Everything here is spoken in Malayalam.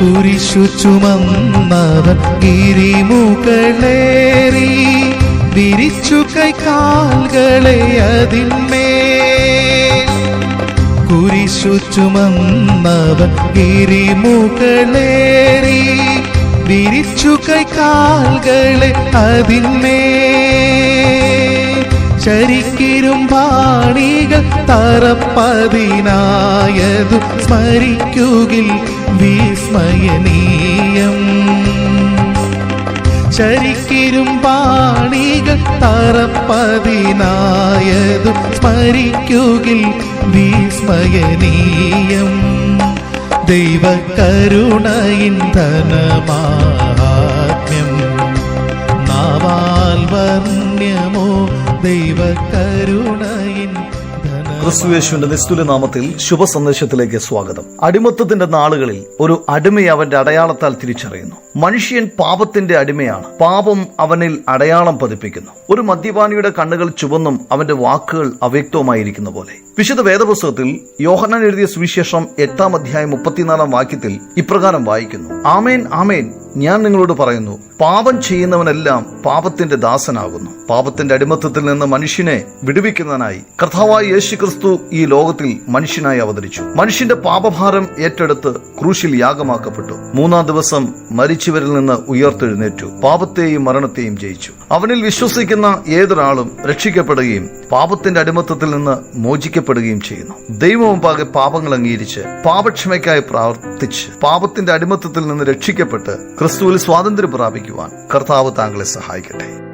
കുരിശു ചുമന്നവൻ ഗിരിമുകളേറി വിരിച്ചു കൈകാലുകളെ അതിന്മേൽ. കുരിശു ചുമന്നവൻ ഗിരിമുകളേറി വിരിച്ചു കൈകാലുകളെ അതിന്മേൽ. ശരിക്കിരും പാണികൾ തറപ്പതിനായതു സ്മരിക്കുകിൽ വിസ്മയനീയം. ശരിക്കിരും പാണികൾ തറപ്പതിനായതു സ്മരിക്കുകിൽ വിസ്മയനീയം. ദൈവകരുണയിൻ ധനമാത്മ്യം നാവാൽ വർണ്യമോ ദൈവകരുണയിൻ ധന ക്രിസ്തുയേശുവിന്റെ നിസ്തുല നാമത്തിൽ ശുഭ സന്ദേശത്തിലേക്ക് സ്വാഗതം. അടിമത്തത്തിന്റെ നാളുകളിൽ ഒരു അടിമയെ അവന്റെ അടയാളത്താൽ തിരിച്ചറിയുന്നു. മനുഷ്യൻ പാപത്തിന്റെ അടിമയാണ്. പാപം അവനിൽ അടയാളം പതിപ്പിക്കുന്നു. ഒരു മദ്യപാനിയുടെ കണ്ണുകൾ ചുവന്നും അവന്റെ വാക്കുകൾ അവ്യക്തവുമായിരിക്കുന്ന പോലെ. വിശുദ്ധ വേദപുസ്തകത്തിൽ യോഹന്നാൻ എഴുതിയ സുവിശേഷം എട്ടാം അധ്യായം മുപ്പത്തിനാലാം വാക്യത്തിൽ ഇപ്രകാരം വായിക്കുന്നു. ആമേൻ ആമേൻ. ഞാൻ നിങ്ങളോട് പറയുന്നു പാപം ചെയ്യുന്നവനെല്ലാം പാപത്തിന്റെ ദാസനാകുന്നു. പാപത്തിന്റെ അടിമത്തത്തിൽ നിന്ന് മനുഷ്യനെ വിടുവിക്കുന്നതിനായി കർത്താവായ യേശു ക്രിസ്തു ഈ ലോകത്തിൽ മനുഷ്യനായി അവതരിച്ചു. മനുഷ്യന്റെ പാപഭാരം ഏറ്റെടുത്ത് ക്രൂശിൽ യാഗമാക്കപ്പെട്ടു. മൂന്നാം ദിവസം മരിച്ചവരിൽ നിന്ന് ഉയർത്തെഴുന്നേറ്റു. പാപത്തെയും മരണത്തെയും ജയിച്ചു. അവനിൽ വിശ്വസിക്കുന്ന ഏതൊരാളും രക്ഷിക്കപ്പെടുകയും പാപത്തിന്റെ അടിമത്തത്തിൽ നിന്ന് മോചിക്കപ്പെടുകയും ചെയ്യുന്നു. ദൈവമുമ്പാകെ പാപങ്ങൾ അംഗീകരിച്ച് പാപക്ഷമയ്ക്കായി പ്രാർത്ഥിച്ച് പാപത്തിന്റെ അടിമത്തത്തിൽ നിന്ന് രക്ഷിക്കപ്പെട്ട് ക്രിസ്തുവിൽ സ്വാതന്ത്ര്യം പ്രാപിക്കുവാൻ കർത്താവ് താങ്കളെ സഹായിക്കട്ടെ.